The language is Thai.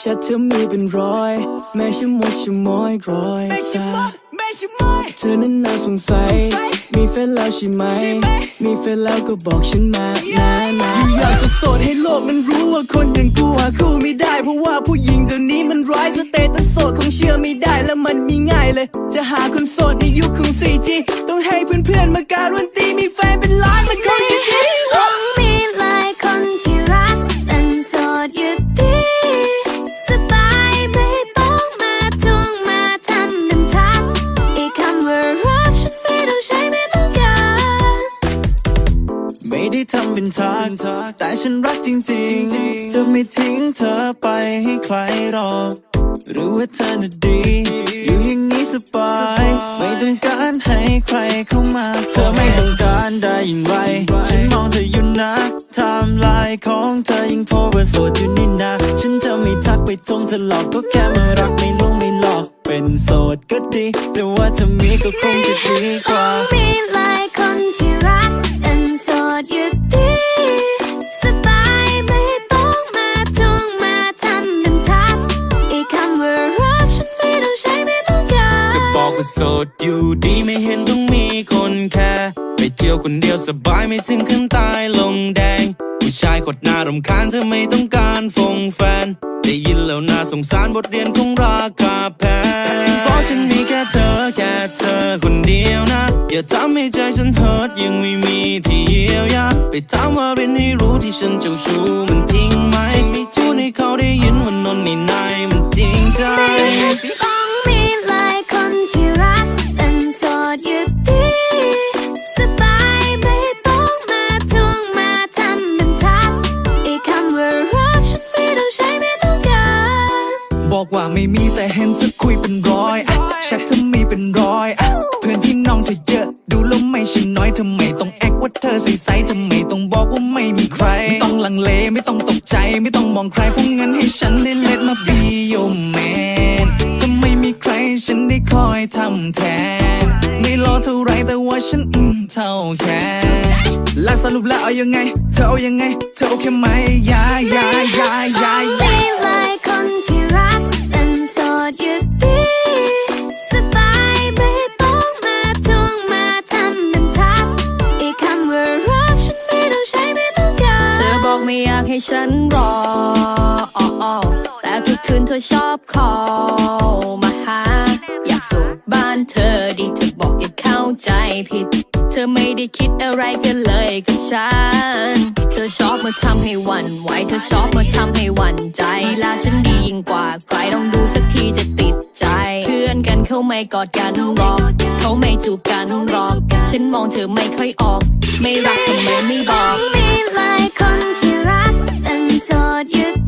ชัดเธอมีเป็นร้อย แม่ฉันมัวชะมอยกรอยตาเธอนั้นน่าสงสัย มีแฟนแล้วใช่ไหม มีแฟนแล้วก็บอกฉันมานะนะอยู่อยากจะโสดให้โลกมันรู้ว่าคนอย่างกูหาคู่ไม่ได้ เพราะว่าผู้หญิงเดี๋ยวนี้มันร้ายสเตตัสโสดคงเชื่อไม่ได้แล้วมันมีง่ายเลย จะหาคนโสดในยุคของ 4G ต้องให้เพื่อนๆมาการันตีมีแฟน ไม่ได้ทำเป็นทางแต่ฉันรักจริงๆ จะไม่ทิ้งเธอไปให้ใครรอกรู้ว่าเธอน่ะดี อยู่อย่างนี้สบาย ไม่ต้องการให้ใครเข้ามา เธอไม่ต้องการได้อย่างไร ฉันมองเธออยู่นะไทม์ไลน์ของเธอยังโพสต์ว่าโสดอยู่นี่นะฉันจะไม่ทักไปทวงเธอหลอกก็แค่มารักไม่ลวงไม่หลอก เป็นโสดก็ดี แต่ว่าถ้ามีก็คงจะดีกว่า ดอยู่ดีไม่เห็นต้องมีคนแค่ไปเที่ยวคนเดียวสบายไม่ถึงขั้นตายลงแดง ผู้ชายกดหน้ารำคาญเธอไม่ต้องการฟงแฟน ได้ยินแล้วน่าสงสารบทเรียนของราคาแพงเพราะฉันมีแค่เธอแค่เธอคนเดียวนะ อย่าทำให้ใจฉันเฮิร์ตยังไม่มีที่เยียวยาไปถามว่าเป็นให้รู้ที่ฉันเจ้าชู้มันจริงไหมไม่จูนให้เขาได้ยินว่านนนี่นาย บอกว่าไม่มีแต่เห็นเธอคุยเป็นร้อยอะแชทเธอมีเป็นร้อยอะเพื่อนที่น้องเธอเยอะ ดูแล้วไม่ใช่น้อยทำไมต้องแอคว่าเธอใส่ใสทำไมต้องบอกว่าไม่มีใคร ไม่ต้องลังเลไม่ต้องตกใจไม่ต้องมองใครเพราะงั้นให้ฉันได้เล็ดมาบีโยแมนถ้าไม่มีใครฉันได้คอยทำแทนไม่รอเท่าไรแต่ว่าฉันอืมเท่าแค่และสรุปแล้วเอายังไง เธอเอายังไง เธอโอเคไหมยายายายายา ให้ฉันรอแต่ทุกคืนเธอชอบคอมาหา อยากสูบบ้านเธอดีเธอบอกอย่าเข้าใจผิด เธอไม่ได้คิดอะไรกันเลยกับฉัน เธอชอบมาทำให้วันไหวเธอชอบมาทำให้วันใจลาฉันดียิ่งกว่าใครต้องดูสักทีจะติดใจ เพื่อนกันเขาไม่กอดกันหรอกเขาไม่จูบกันหรอก ฉันมองเธอไม่ค่อยออก ไม่รักทำไมไม่บอกมีหลายคน what you